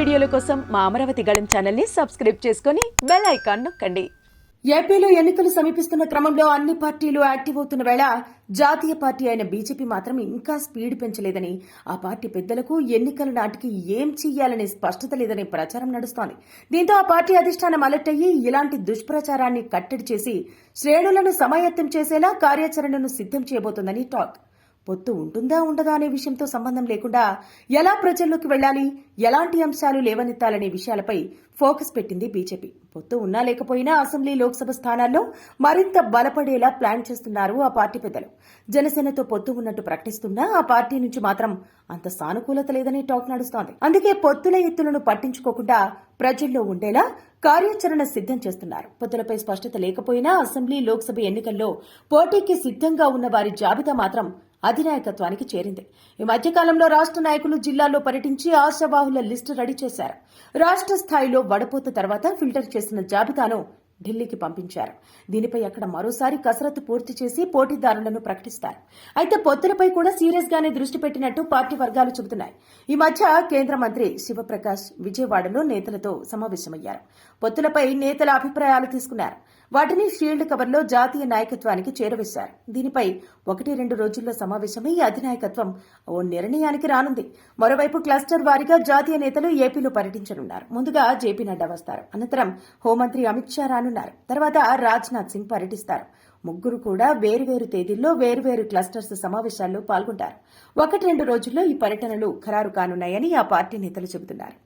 వీడియోల కోసం మా అమరావతి గళం ఛానల్ని సబ్స్క్రైబ్ చేసుకొని బెల్ ఐకాన్ నొక్కండి. ఏపీలో ఎన్నికలు సమీపిస్తున్న క్రమంలో అన్ని పార్టీలు యాక్టివ్ అవుతున్న వేళ జాతీయ పార్టీ అయిన బీజేపీ మాత్రం ఇంకా స్పీడ్ పెంచలేదని ఆ పార్టీ పెద్దలకు ఎన్నికల నాటికి ఏం చేయాలనే స్పష్టత లేదనే ప్రచారం నడుస్తోంది. దీంతో ఆ పార్టీ అధిష్టానం అలర్ట్ అయ్యి ఇలాంటి దుష్ప్రచారాన్ని కట్టడి చేసి శ్రేణులను సమాయత్తం చేసేలా కార్యాచరణను సిద్ధం చేయబోతోందని టాక్. పొత్తు ఉంటుందా ఉండదా అనే విషయంతో సంబంధం లేకుండా ఎలా ప్రజల్లోకి వెళ్ళాలి? ఎలాంటి అంశాలు లేవనెత్తాలనే విషయాలపై ఫోకస్ పెట్టింది బీజేపీ. పొత్తు ఉన్నా లేకపోయినా అసెంబ్లీ లోక్సభ స్థానాల్లో మరింత బలపడేలా ప్లాన్ చేస్తున్నారు ఆ పార్టీ పెద్దలు. జనసేనతో పొత్తు ఉన్నట్టు ప్రకటిస్తున్నా ఆ పార్టీ నుంచి మాత్రం అంత సానుకూలత లేదని టాక్ నడుస్తోంది. అందుకే పొత్తుల ఎత్తులను పట్టించుకోకుండా ప్రజల్లో ఉండేలా కార్యాచరణ సిద్ధం చేస్తున్నారు. పొత్తులపై స్పష్టత లేకపోయినా అసెంబ్లీ లోక్సభ ఎన్నికల్లో పోటీకి సిద్ధంగా ఉన్న వారి జాబితా మాత్రం అధినాయకత్వానికి చేరింది. ఈ మధ్యకాలంలో రాష్ట్ర నాయకులు జిల్లాల్లో పర్యటించి ఆశావాహుల లిస్టు రెడీ చేశారు. రాష్ట్ర స్థాయిలో వడపోత తర్వాత ఫిల్టర్ చేసిన జాబితాను ఢిల్లీకి పంపించారు. దీనిపై అక్కడ మరోసారి కసరత్తు పూర్తి చేసి పోటీదారులను ప్రకటిస్తారు. అయితే పొత్తులపై కూడా సీరియస్ గానే దృష్టి పెట్టినట్టు పార్టీ వర్గాలు చెబుతున్నాయి. ఈ మధ్య కేంద్ర మంత్రి శివప్రకాష్ విజయవాడలో నేతలతో సమావేశమయ్యారు. పొత్తులపై నేతల అభిప్రాయాలు తీసుకున్నారు. వాటిని షీల్డ్ కవర్లో జాతీయ నాయకత్వానికి చేరవేశారు. దీనిపై ఒకటి రెండు రోజుల్లో సమావేశమై అధినాయకత్వం ఓ నిర్ణయానికి రానుంది. మరోవైపు క్లస్టర్ వారీగా జాతీయ నేతలు ఏపీలో పర్యటించనున్నారు. ముందుగా జేపీ నడ్డా వస్తారు. అనంతరం హోంమంత్రి అమిత్ షా రానున్నారు. తర్వాత రాజ్నాథ్ సింగ్ పర్యటిస్తారు. ముగ్గురు కూడా వేరువేరు తేదీల్లో వేరువేరు క్లస్టర్స్ సమావేశాల్లో పాల్గొంటారు. ఒకటి రెండు రోజుల్లో ఈ పర్యటనలు ఖరారు కానున్నాయని ఆ పార్టీ నేతలు చెబుతున్నారు.